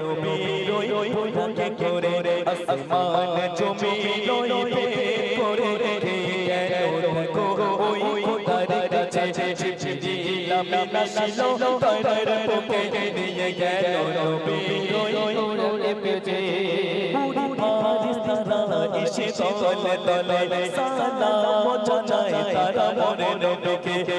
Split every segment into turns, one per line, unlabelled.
নবীর ওই পোশাকে করে, আসমান জমি লই করে কেন দেখো ওই তার কাছে জিবরিল আমিন আসিল তার বুকে নিয়ে গেল তলে তলে সালাম জানায় তারা মনে নবীকে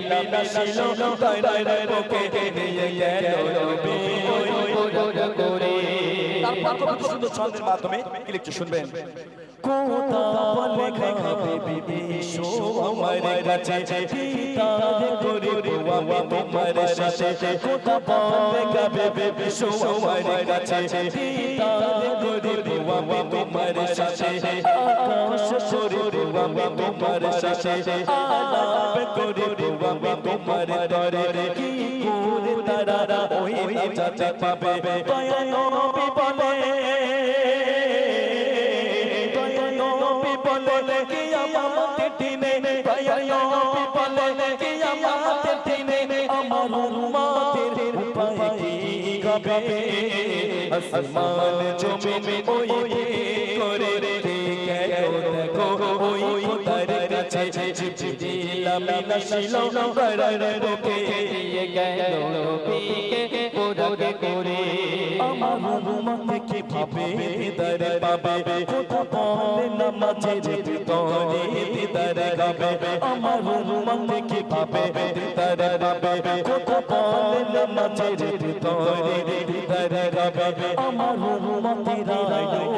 জিবরিল আমিন আসিল তার নিয়ে গেল নবী
করে
তারপর কত সুন্দর ছন্দের মাধ্যমে কি লিখছে শুনবেন
কোথা বলে খাবে বিবিশো আমার কাছে পিতারে করে আমি তোমার সাথে কোথা বলে খাবে বিবিশো আমার কাছে পিতারে করে আমি তোমার সাথে আকাশ করে আমি তোমার সাথে আলাপ করে তোমার দরে কি করে তারা ওই যাতে পাবে দয়া নবী বলে নবী বলে কি আমাতে টিনে নবী বলে কি আমাতে টিনে আমার উম্মতের উপায় কি গাবে আসমান জমি ওই আসিল করার বুকে
দিয়ে গেল নবীকে উড়ে করে
আমার উম্মত কি ভাবে দিদার পাবে কোথা বলে নামাজের ভিতরে দিদার গাবে আমার উম্মত কি ভাবে দিদার পাবে কোথা বলে আমার উম্মতিরা কমে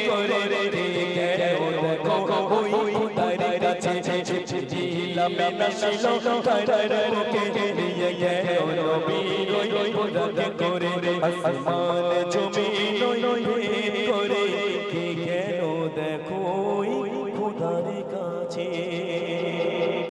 ওই তার কাছে জিলাম নাশিল তার বুকে নিয়ে গেল নবী ওই রাতে করে আসমান